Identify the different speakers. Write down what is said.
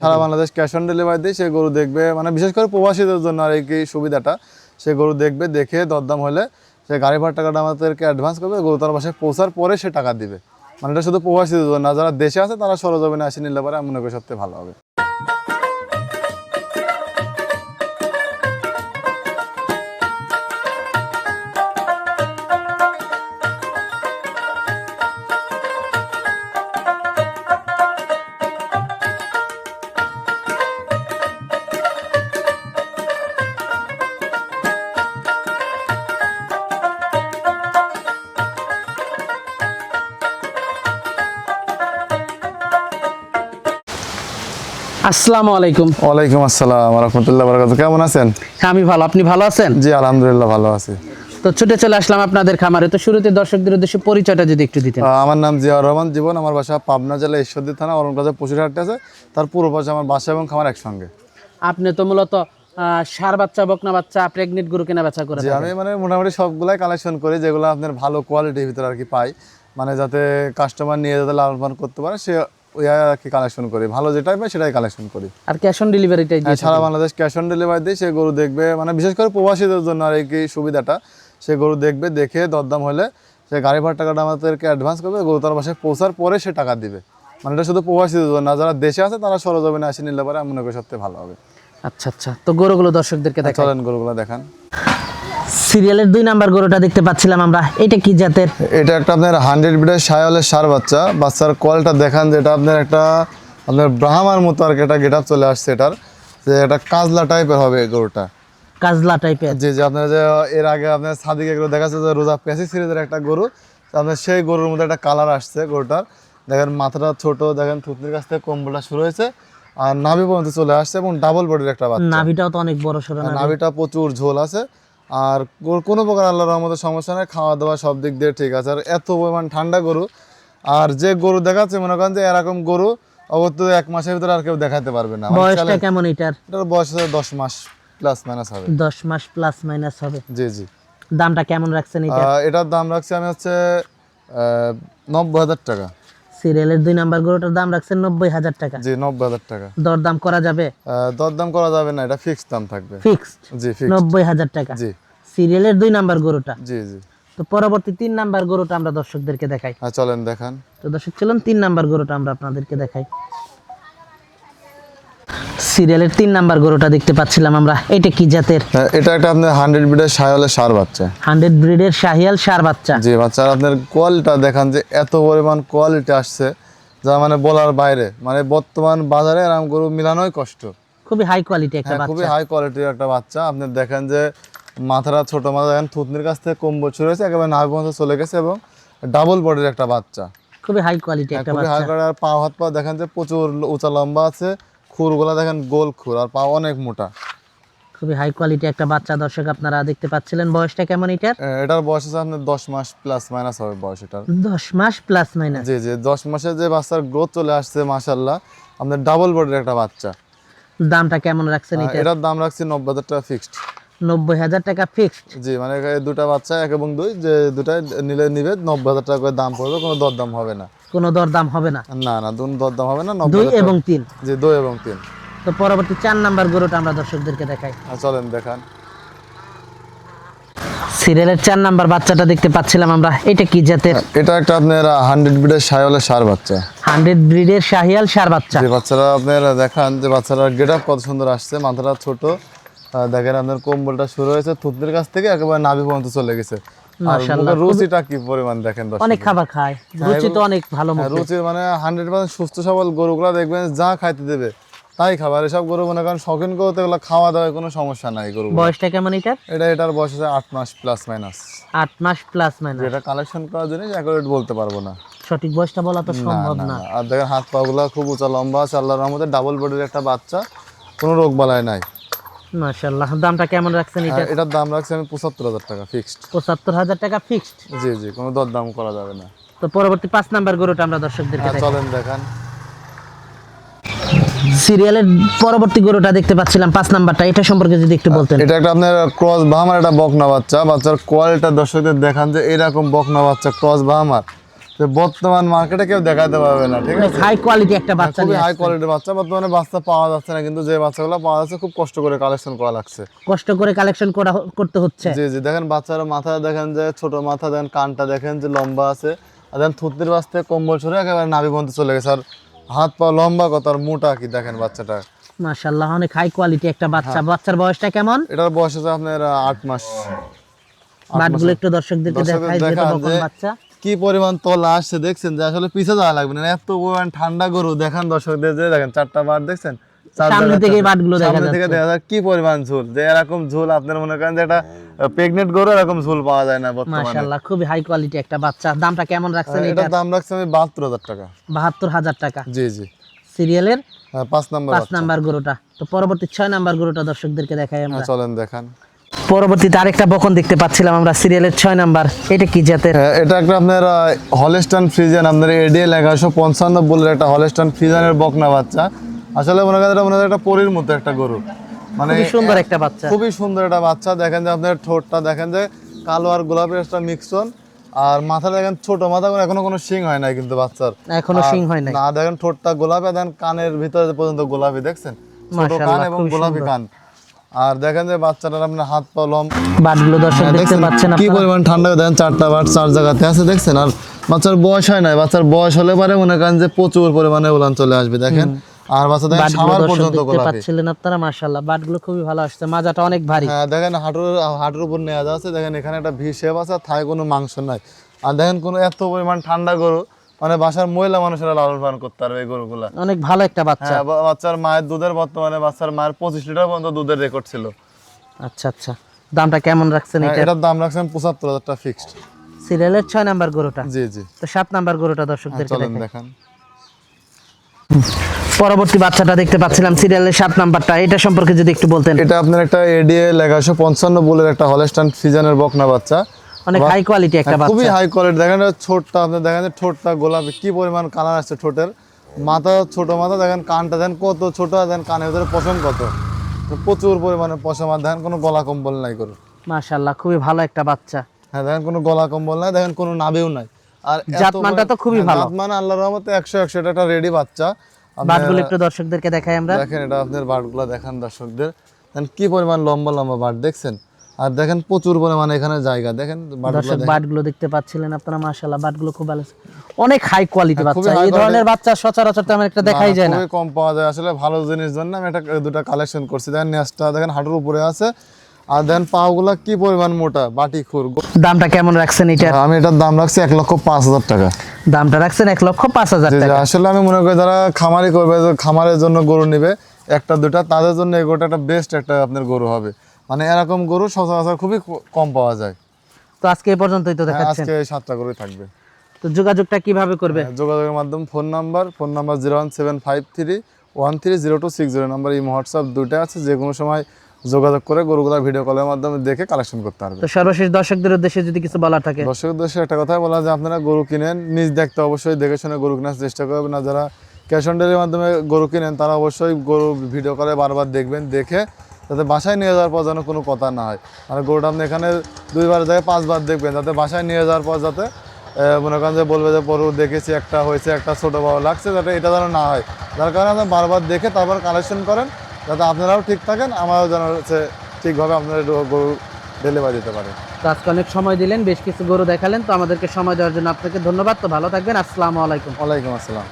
Speaker 1: Sara Bangladesh cash on delivery দিয়ে সে গরু দেখবে মানে বিশেষ করে প্রবাসীদের জন্য আর এই কি সুবিধাটা, সে গরু দেখবে, দেখে দরদাম হলে সে গাড়ি ভাড়া টাকাটা আমাদেরকে অ্যাডভান্স করবে, গরু তার বাসায় পৌঁছার পরে সে টাকা দিবে। মানে এটা শুধু প্রবাসীদের জন্য যারা দেশে আছে তারা সরজমিনে আসে নিলে পারে আমি মনে করি সবথেকে ভালো হবে।
Speaker 2: আসসালামু আলাইকুম।
Speaker 1: ওয়ালাইকুম আসসালাম রহমতুল্লাহ বারাকাতু কেমন আছেন?
Speaker 2: আমি ভালো আপনি ভালো আছেন?
Speaker 1: জি আলহামদুলিল্লাহ ভালো আছি।
Speaker 2: তো ছুটে চলে আসলাম আপনাদের খামারে। তো শুরুতে দর্শকদের উদ্দেশ্যে পরিচয়টা যদি একটু দিতেন।
Speaker 1: আমার নাম জিয়াউর রহমান জীবন আমার বাসা পাবনা জেলা ঈশ্বরদী থানা পশুরহাটে আছে। তার পূর্ব পাশে আমার বাসা এবং খামার একসঙ্গে।
Speaker 2: আপনি তো মূলত ষাঁড় বাচ্চা বকনা বাচ্চা প্রেগনেন্ট গরু কেনা বেচা করে
Speaker 1: আমি মানে মোটামুটি সবগুলাই কালেকশন করি যেগুলো আপনার ভালো কোয়ালিটির ভিতরে আর কি পাই। মানে যাতে কাস্টমার নিয়ে যাতে লালন পালন করতে পারে সে ওই আর কি কালেকশন করি। ভালো যেটাই পাই সেটাই কালেকশন করি।
Speaker 2: আর ক্যাশ অন ডেলিভারিটাই
Speaker 1: হ্যাঁ, সারা বাংলাদেশ ক্যাশ অন ডেলিভারি দিয়ে সে গরু দেখবে। মানে বিশেষ করে প্রবাসীদের জন্য আর কি সুবিধাটা সে গরু দেখবে দেখে দরদাম হলে সে গাড়ি ভাড়া টাকাটা আমাদেরকে অ্যাডভান্স করবে গরু তার বাসায় পৌঁছার পরে সে টাকা দিবে। মানে এটা শুধু প্রবাসীদের জন্য না যারা দেশে আছে তারা সরজমিনে আসে নিলে পারে আমি মনে করি সবথেকে ভালো হবে।
Speaker 2: আচ্ছা আচ্ছা। তো গরুগুলো দর্শকদেরকে দেখাই।
Speaker 1: চলেন গরুগুলো দেখান।
Speaker 2: সিরিয়ালের দুই নাম্বার গরুটা দেখতে পাচ্ছিলাম আমরা। এটা কি জাতের?
Speaker 1: এটা একটা আপনার হান্ড্রেড সায়ালের সার বাচ্চা। বাচ্চার দেখান যেটা আপনার একটা আপনার ব্রাহ্মার মতো আর কি একটা গেট চলে আসছে এটার। যে একটা কাজলা টাইপের হবে গরুটা।
Speaker 2: কাজলা টাইপের
Speaker 1: যে যে আপনার যে এর আগে আপনার সাদিক এগুলো দেখা যাচ্ছে যে রোজা পেসি সিরিজের একটা গরু। আপনার সেই গরুর মধ্যে একটা কালার আসছে গরুটার। দেখেন মাথাটা ছোট দেখেন থুতনির কাছ থেকে কম্বলটা শুরু হয়েছে। আর নাভি পর্যন্ত চলে আসছে এবং ডাবল বডির একটা বাচ্চা।
Speaker 2: নাভিটাও তো অনেক বড় সড়ো
Speaker 1: আর নাভিটা প্রচুর ঝোল আছে। আর কোনো প্রকার আল্লাহর রহমতের সমস্যা নেই খাওয়া দাওয়া সব দিক দিয়ে ঠিক আছে। আর এত পরিমাণ ঠান্ডা গরু আর যে গরু দেখাচ্ছে মনে করেন যে এরকম গরু অগত্য এক মাসের ভিতরে আর কেউ দেখাতে পারবে না।
Speaker 2: বয়সটা কেমন এটার?
Speaker 1: এটার বয়স দশ মাস প্লাস মাইনাস হবে।
Speaker 2: দশ মাস প্লাস মাইনাস হবে।
Speaker 1: জি জি।
Speaker 2: দামটা কেমন রাখছেন এটা
Speaker 1: এটার দাম রাখছি আমি হচ্ছে নব্বই হাজার টাকা।
Speaker 2: সিরিয়ালের দুই নাম্বার গরুটার দাম রাখছেন নব্বই হাজার টাকা।
Speaker 1: জি নব্বই হাজার টাকা।
Speaker 2: দরদাম করা যাবে?
Speaker 1: দরদাম করা যাবে না এটা ফিক্সড দাম থাকবে।
Speaker 2: ফিক্সড
Speaker 1: জি ফিক্সড
Speaker 2: নব্বই হাজার টাকা।
Speaker 1: জি।
Speaker 2: সিরিয়ালের দুই নাম্বার গরুটা।
Speaker 1: জি জি।
Speaker 2: তো পরবর্তী তিন নাম্বার গরুটা আমরা দর্শকদেরকে দেখাই।
Speaker 1: হ্যাঁ চলেন দেখান।
Speaker 2: তো দর্শক চলুন তিন নাম্বার গরুটা আমরা আপনাদেরকে দেখাই। সিরিয়ালের তিন নাম্বার গরুটা দেখতে পাচ্ছিলাম আমরা। এটা কি জাতের?
Speaker 1: হ্যাঁ, এটা একটা আপনার হান্ড্রেড বিডের সায়ালের সার বাচ্চা।
Speaker 2: হান্ড্রেড ব্রিডের শাহিয়াল সার বাচ্চা।
Speaker 1: জি বাচ্চার আপনার কোয়ালিটা দেখান যে এত পরিমাণ কোয়ালিটি আসছে যা মানে বলার বাইরে। মানে বর্তমান বাজারে এরকম গরু মিলানোই কষ্ট।
Speaker 2: খুবই হাই কোয়ালিটি একটা
Speaker 1: হ্যাঁ খুবই হাই কোয়ালিটির একটা বাচ্চা। আপনি দেখেন যে মাথাটা ছোট মাথা দেখেন থুতনির কাছ থেকে কম্বল শুরু হয়েছে একেবারে নাভি পর্যন্ত চলে গেছে এবং ডাবল বডির একটা বাচ্চা।
Speaker 2: খুবই হাই কোয়ালিটি
Speaker 1: হ্যাঁ,
Speaker 2: একটা
Speaker 1: খুবই হাই
Speaker 2: বাচ্চা।
Speaker 1: কোয়ালিটি আর পা হাত পা দেখেন যে প্রচুর উঁচা লম্বা আছে খুরগুলা দেখেন গোল খুর আর পা অনেক মোটা।
Speaker 2: খুবই হাই কোয়ালিটি একটা বাচ্চা দর্শক আপনারা দেখতে পাচ্ছিলেন। বয়সটা কেমন এটার?
Speaker 1: এটার বয়স আছে আপনার দশ মাস প্লাস মাইনাস হবে বয়স এটার।
Speaker 2: দশ মাস প্লাস মাইনাস
Speaker 1: জি জি দশ মাসে যে বাচ্চার গ্রোথ চলে আসছে মাশাল্লাহ আপনার ডাবল বডির একটা বাচ্চা।
Speaker 2: দামটা কেমন রাখছেন
Speaker 1: এটার?
Speaker 2: এটা
Speaker 1: এটার দাম রাখছি নব্বই হাজার টাকা ফিক্সড
Speaker 2: নব্বই হাজার টাকা ফিক্সড
Speaker 1: জি মানে দুটা বাচ্চা এক এবং দুই যে দুটাই নিলে নিবে নব্বই হাজার টাকা করে দাম পড়বে কোনো দরদাম হবে না।
Speaker 2: কোনো দরদাম হবে না।
Speaker 1: না না দুন দরদাম হবে না
Speaker 2: দুই এবং তিন।
Speaker 1: জি দুই এবং তিন।
Speaker 2: তো পরবর্তী চার নাম্বার গরুটা আমরা দর্শকদেরকে দেখাই।
Speaker 1: চলেন দেখান।
Speaker 2: সিরিয়ালের চার নাম্বার বাচ্চাটা দেখতে পাচ্ছিলাম আমরা। এটা কি জাতের?
Speaker 1: এটা একটা আপনার হান্ড্রেড বিডের সায়লের সার বাচ্চা।
Speaker 2: হান্ড্রেড ব্রিডের শাহিয়াল সার বাচ্চা।
Speaker 1: যে বাচ্চারা আপনার দেখান যে বাচ্চারা গেট আপ কত সুন্দর আসছে মাথাটা ছোট। দেখেন আপনার কম্বলটা শুরু হয়েছে থুতনির কাছ থেকে একেবারে নাভি পর্যন্ত চলে গেছে। রুচিটা কি পরিমাণ দেখেন
Speaker 2: অনেক খাবার খায়। রুচি তো অনেক ভালো
Speaker 1: হ্যাঁ,
Speaker 2: মতো
Speaker 1: রুচি মানে হান্ড্রেড পার্সেন্ট সুস্থ সবল গরুগুলো দেখবেন যা খাইতে দেবে তাই খাবার। এসব গরু মনে করেন শখিন গরু তো খাওয়া দাওয়ায় কোনো সমস্যা নাই গরু
Speaker 2: বয়সটা কেমন এটার?
Speaker 1: এটা এটার বয়স আছে আট মাস প্লাস মাইনাস
Speaker 2: আট মাস প্লাস মাইনাস
Speaker 1: যেটা কালেকশন করার জিনিস অ্যাকুরেট বলতে পারব না।
Speaker 2: সঠিক বয়সটা বলা তো সম্ভব
Speaker 1: না। আর দেখেন হাত পা গুলা খুব উঁচা লম্বা আছে আল্লাহর রহমতে ডাবল বডির একটা বাচ্চা কোনো রোগ বালাই নাই।
Speaker 2: মাশাআল্লাহ। দামটা কেমন রাখছেন এটা?
Speaker 1: এটার দাম রাখছি আমি পঁচাত্তর হাজার টাকা ফিক্সড
Speaker 2: পঁচাত্তর হাজার টাকা ফিক্সড
Speaker 1: জি জি কোনো করা যাবে না।
Speaker 2: তো পরবর্তী পাঁচ নাম্বার গরুটা আমরা দর্শকদেরকে দেখাই।
Speaker 1: চলেন দেখান।
Speaker 2: সিরিয়ালের পরবর্তী গরুটা দেখতে পাচ্ছিলাম পাঁচ নাম্বারটা। এটা সম্পর্কে যদি একটু বলতেন।
Speaker 1: এটা একটা আপনার ক্রস বাহামার একটা বকনা বাচ্চা। বাচ্চার কোয়ালিটা দর্শকদের দেখান যে এরকম বকনা বাচ্চা ক্রস বাহামার। বর্তমান মার্কেটে কেউ দেখাতে পারবে না ঠিক আছে?
Speaker 2: হাই কোয়ালিটি একটা বাচ্চা
Speaker 1: খুবই হাই। কোয়ালিটির বাচ্চা বর্তমানে বাচ্চা পাওয়া যাচ্ছে না কিন্তু যে বাচ্চাগুলো পাওয়া যাচ্ছে খুব কষ্ট করে কালেকশন করা লাগছে।
Speaker 2: কষ্ট করে কালেকশন করা করতে হচ্ছে।
Speaker 1: জি জি দেখেন বাচ্চারা মাথা দেখেন যে ছোট মাথা দেখেন কানটা দেখেন যে লম্বা আছে আর দেখেন থুতনির বাস্তে কম্বল ছড়ে একেবারে নাভি পর্যন্ত চলে গেছে আর হাত পা লম্বা কত আর মোটা কি দেখেন বাচ্চাটা।
Speaker 2: মাশাআল্লাহ অনেক হাই কোয়ালিটি একটা বাচ্চা।
Speaker 1: হ্যাঁ।
Speaker 2: বাচ্চার বয়সটা কেমন?
Speaker 1: এটার বয়স আছে আপনার আহ, আট মাস।
Speaker 2: বাটগুলো একটু দর্শকদেরকে দেখাই যেটা বাচ্চা।
Speaker 1: কি পরিমাণ তলা আসছে দেখছেন যে আসলে পিছে যাওয়া লাগবে না। এত পরিমাণ ঠান্ডা গরু দেখান দর্শকদের যে দেখেন চারটা বার দেখছেন?
Speaker 2: সামনে থেকে বাটগুলো দেখা যাচ্ছে।
Speaker 1: দেখা যায় কি পরিমাণ ঝুল। যে এরকম ঝুল আপনার মনে করেন যে এটা প্রেগনেন্ট গরু এরকম ঝুল পাওয়া যায় না বর্তমানে।
Speaker 2: মাশাআল্লাহ খুবই হাই কোয়ালিটি একটা বাচ্চা। দামটা কেমন রাখছেন এটা
Speaker 1: দাম রাখছি আমি বাহাত্তর হাজার টাকা।
Speaker 2: বাহাত্তর হাজার টাকা।
Speaker 1: জি জি।
Speaker 2: সিরিয়ালের
Speaker 1: হ্যাঁ পাঁচ নাম্বার
Speaker 2: পাঁচ নাম্বার গরুটা। তো পরবর্তী ছয় নাম্বার গরুটা দর্শকদেরকে দেখাই আমরা।
Speaker 1: হ্যাঁ চলেন দেখান।
Speaker 2: পরবর্তীতে আরেকটা বকন দেখতে পাচ্ছিলাম আমরা সিরিয়ালের ছয় নাম্বার। এটা কি জাতের?
Speaker 1: হ্যাঁ, এটা একটা আপনার হলেস্টান ফ্রিজেন আপনার এডিএল এগারোশো পঞ্চান্ন বলে একটা হলেস্টান ফ্রিজানের বকনা বাচ্চা। আসলে মনে করেন মনে একটা পরীর মতো একটা গরু। মানে
Speaker 2: সুন্দর একটা বাচ্চা।
Speaker 1: খুবই সুন্দর একটা বাচ্চা। দেখেন যে আপনার ঠোঁটটা দেখেন যে কালো আর গোলাপি একটা মিক্সন আর মাথা দেখেন ছোট মাথা কোনো- এখনও কোনো শিং হয় নাই কিন্তু বাচ্চার। এখনও
Speaker 2: শিং হয় নাই।
Speaker 1: না দেখেন ঠোঁটটা গোলাপি দেখেন কানের ভিতরে পর্যন্ত গোলাপি দেখছেন? ছোট কান এবং গোলাপি কান। আর দেখেন যে বাচ্চাটার আপনার হাত পা লম
Speaker 2: বাটগুলো দর্শক
Speaker 1: হ্যাঁ,
Speaker 2: দেখতে পাচ্ছেন
Speaker 1: কি পরিমাণ ঠান্ডা দেন? চারটা বার চার জায়গাতে আছে দেখছেন? আর বাচ্চার বয়স হয় না বাচ্চার বয়স হলে পারে মনে করেন যে প্রচুর পরিমাণে উলান চলে আসবে দেখেন? আর বাচ্চা দেখেন সামার পর্যন্ত
Speaker 2: দেখতে
Speaker 1: গোলাপি।
Speaker 2: পাচ্ছিলেন আপনারা মাশাআল্লাহ। বাটগুলো খুবই ভালো আসছে মাজাটা অনেক ভারী।
Speaker 1: হ্যাঁ দেখেন হাঁটুর হাঁটুর উপর নেওয়া যাচ্ছে। দেখেন এখানে একটা ভি শেপ আছে থায় কোনো মাংস নাই। আর দেখেন কোনো এত পরিমাণ ঠান্ডা গরু মানে বাসার মহিলা মানুষেরা লালন পালন করতে পারবে এই গরুগুলা।
Speaker 2: অনেক ভালো একটা বাচ্চা।
Speaker 1: হ্যাঁ বাচ্চার মায়ের দুধের বর্তমানে বাচ্চার মায়ের পঁচিশ লিটার পর্যন্ত দুধের রেকর্ড ছিল।
Speaker 2: আচ্ছা আচ্ছা। দামটা কেমন রাখছেন
Speaker 1: হ্যাঁ,
Speaker 2: এটা?
Speaker 1: এটার দাম রাখছেন পঁচাত্তর হাজার টাকা ফিক্সড
Speaker 2: সিরিয়ালের ছয় নাম্বার গরুটা?
Speaker 1: জি জি।
Speaker 2: তো সাত নাম্বার গরুটা দর্শকদেরকে
Speaker 1: চলেন দেখান।
Speaker 2: পরবর্তী বাচ্চাটা দেখতে পাচ্ছিলাম সিরিয়ালের সাত নাম্বারটা। এটা সম্পর্কে যদি একটু বলতেন।
Speaker 1: এটা আপনার একটা এডিএল এগারোশো পঞ্চান্ন বুলের একটা হলস্টান ফিজানের বকনা বাচ্চা।
Speaker 2: অনেক হাই কোয়ালিটি একটা
Speaker 1: হ্যাঁ, খুবই হাই কোয়ালিটি দেখেন আপনি দেখেন ঠোঁটটা গোলাপি কি পরিমাণ কালার আসছে ঠোঁটের। মাথা ছোট মাথা দেখেন কানটা দেখেন কত ছোট দেখেন কানের ভিতরে পশম কত। প্রচুর পরিমাণে পশম আর দেখেন কোনো গলা কম্বল নাই করে
Speaker 2: মাশাআল্লাহ খুবই ভালো একটা বাচ্চা।
Speaker 1: হ্যাঁ দেখেন কোনো গলা কম্বল নাই দেখেন কোনো নাবেও নাই। আর
Speaker 2: জাতমানটা তো খুবই
Speaker 1: হ্যাঁ,
Speaker 2: ভালো।
Speaker 1: জাতমান আল্লাহর রহমতে একশো একশো এটা একটা রেডি বাচ্চা।
Speaker 2: বাটগুলো একটু দর্শকদেরকে দেখাই আমরা।
Speaker 1: দেখেন এটা আপনার বাটগুলো দেখান দর্শকদের। দেখেন কি পরিমাণ লম্বা লম্বা বাট দেখছেন? আর দেখেন প্রচুর পরিমাণে এখানে জায়গা। দেখেন
Speaker 2: দর্শক বাটগুলো দেখতে পাচ্ছিলেন আপনারা মাশাআল্লাহ বাটগুলো খুব ভালো। অনেক হাই কোয়ালিটি
Speaker 1: হ্যাঁ,
Speaker 2: বাচ্চা। এই ধরনের বাচ্চা সচরাচর তেমন একটা দেখাই যায় না।
Speaker 1: খুবই কম পাওয়া যায়। আসলে ভালো জিনিস জন্য আমি এটা দুটা কালেকশন করছি। দেখেন নেসটা দেখেন হাঁটুর উপরে আছে। আর দেখেন পাগুলা কি পরিমাণ মোটা বাটি খুর
Speaker 2: দামটা কেমন রাখছেন এটা
Speaker 1: আমি এটার দাম রাখছি এক লক্ষ পাঁচ হাজার টাকা।
Speaker 2: দামটা রাখছেন এক লক্ষ পাঁচ হাজার টাকা।
Speaker 1: আসলে আমি মনে করি যারা খামারি করবে খামারের জন্য গরু নেবে একটা দুটা তাদের জন্য এই গরুটা একটা বেস্ট একটা আপনার গরু হবে। মানে এরকম গরু সচরাচর খুবই কম পাওয়া যায়।
Speaker 2: তো আজকে এই পর্যন্তই তো
Speaker 1: হ্যাঁ,
Speaker 2: দেখাচ্ছেন?
Speaker 1: আজকে সাতটা গরুই থাকবে।
Speaker 2: তো যোগাযোগটা কীভাবে করবে?
Speaker 1: হ্যাঁ, যোগাযোগের মাধ্যমে phone number phone number zero one seven five three one three zero two six zero. Number এই হোয়াটসঅ্যাপ দুটো আছে যে কোনো সময় যোগাযোগ করে গরুগুলা ভিডিও কলের মাধ্যমে দেখে কালেকশন করতে পারবে।
Speaker 2: তো সর্বশেষ দর্শকদের উদ্দেশ্যে যদি কিছু বলা থাকে।
Speaker 1: দর্শক উদ্দেশ্যে একটা কথা বলা যে আপনারা গরু কিনেন নিজ দেখতে অবশ্যই দেখে শুনে গরু কেনার চেষ্টা করবেন না যারা ক্যাশ অন ডেলিভারির মাধ্যমে গরু কিনেন তারা অবশ্যই গরু ভিডিও করে বারবার দেখবেন দেখে যাতে বাসায় নিয়ে যাওয়ার পর যেন কোনো কথা না হয়। মানে গরুটা আপনি এখানে দুইবার দেখে পাঁচবার দেখবেন যাতে বাসায় নিয়ে যাওয়ার পর যাতে মনে করেন যে বলবে যে পরু দেখেছি একটা হয়েছে একটা ছোটো বড় লাগছে যাতে এটা যেন না হয়। যার কারণে আপনি বারবার দেখে তারপর কালেকশন করেন যাতে আপনারাও ঠিক থাকেন আমারও যেন হচ্ছে ঠিকভাবে আপনারা গরু ডেলিভারি দিতে পারেন
Speaker 2: আজকে অনেক সময় দিলেন বেশ কিছু গরু দেখালেন তো আমাদেরকে সময় দেওয়ার জন্য আপনাকে ধন্যবাদ। তো ভালো থাকবেন আসসালামু আলাইকুম।
Speaker 1: ওয়ালাইকুম আসসালাম।